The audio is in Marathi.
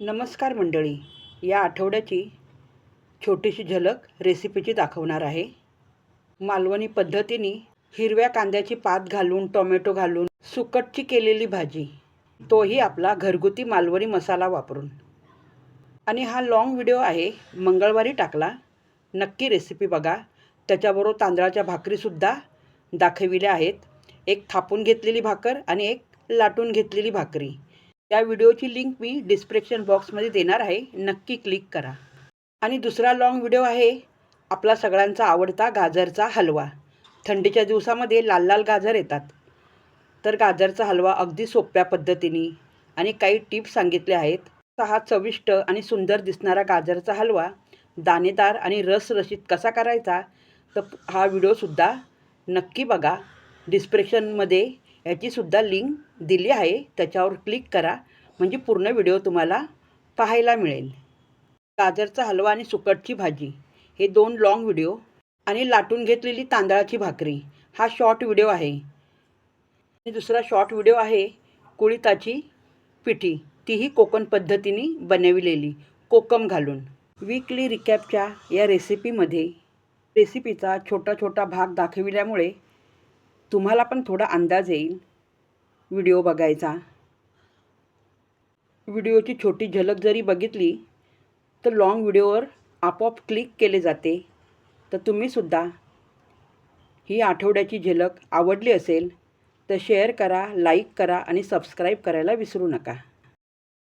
नमस्कार मंडळी या आठवड्याची छोटीशी झलक रेसिपीची दाखवणार आहे. मालवणी पद्धतीने हिरव्या कांद्याची पात घालून टोमॅटो घालून सुकटची केलेली भाजी तोही आपला घरगुती मालवणी मसाला वापरून. आणि हा लाँग व्हिडिओ आहे मंगळवारी टाकला. नक्की रेसिपी बघा. त्याच्याबरोबर तांदळाच्या भाकरीसुद्धा दाखविल्या आहेत. एक थापून घेतलेली भाकर आणि एक लाटून घेतलेली भाकरी. या व्हिडिओची लिंक मी डिस्क्रिप्शन बॉक्समध्ये देणार आहे. नक्की क्लिक करा. आणि दुसरा लाँग व्हिडिओ आहे आपला सगळ्यांचा आवडता गाजरचा हलवा. थंडीच्या दिवसामध्ये लाल लाल गाजर येतात. तर गाजरचा हलवा अगदी सोप्या पद्धतीने आणि काही टिप्स सांगितले आहेत. हा चविष्ट आणि सुंदर दिसणारा गाजरचा हलवा दाणेदार आणि रसरशीत कसा करायचा तर हा व्हिडिओसुद्धा नक्की बघा. डिस्क्रिप्शनमध्ये याचीसुद्धा लिंक दिली आहे त्याच्यावर क्लिक करा. म्हणजे पूर्ण व्हिडिओ तुम्हाला पाहायला मिळेल. गाजरचा हलवा आणि सुकटची भाजी. हे दोन लाँग व्हिडिओ आणि लाटून घेतलेली तांदळाची भाकरी. हा शॉर्ट व्हिडिओ आहे. आणि दुसरा शॉर्ट व्हिडिओ आहे कुळिताची पिठी. तीही कोकण पद्धतीने बनविलेली. कोकम घालून. वीकली रिकॅपच्या या रेसिपीमध्ये रेसिपीचा छोटा छोटा भाग दाखविल्यामुळे तुम्हाला पण थोडा अंदाज येईल. व्हिडिओ बघायचा. व्हिडिओची छोटी झलक जरी बघितली तर लाँग व्हिडिओवर आपोआप क्लिक केले जाते. तर तुम्हीसुद्धा ही आठवड्याची झलक आवडली असेल तर शेअर करा लाईक करा आणि सबस्क्राईब करायला विसरू नका.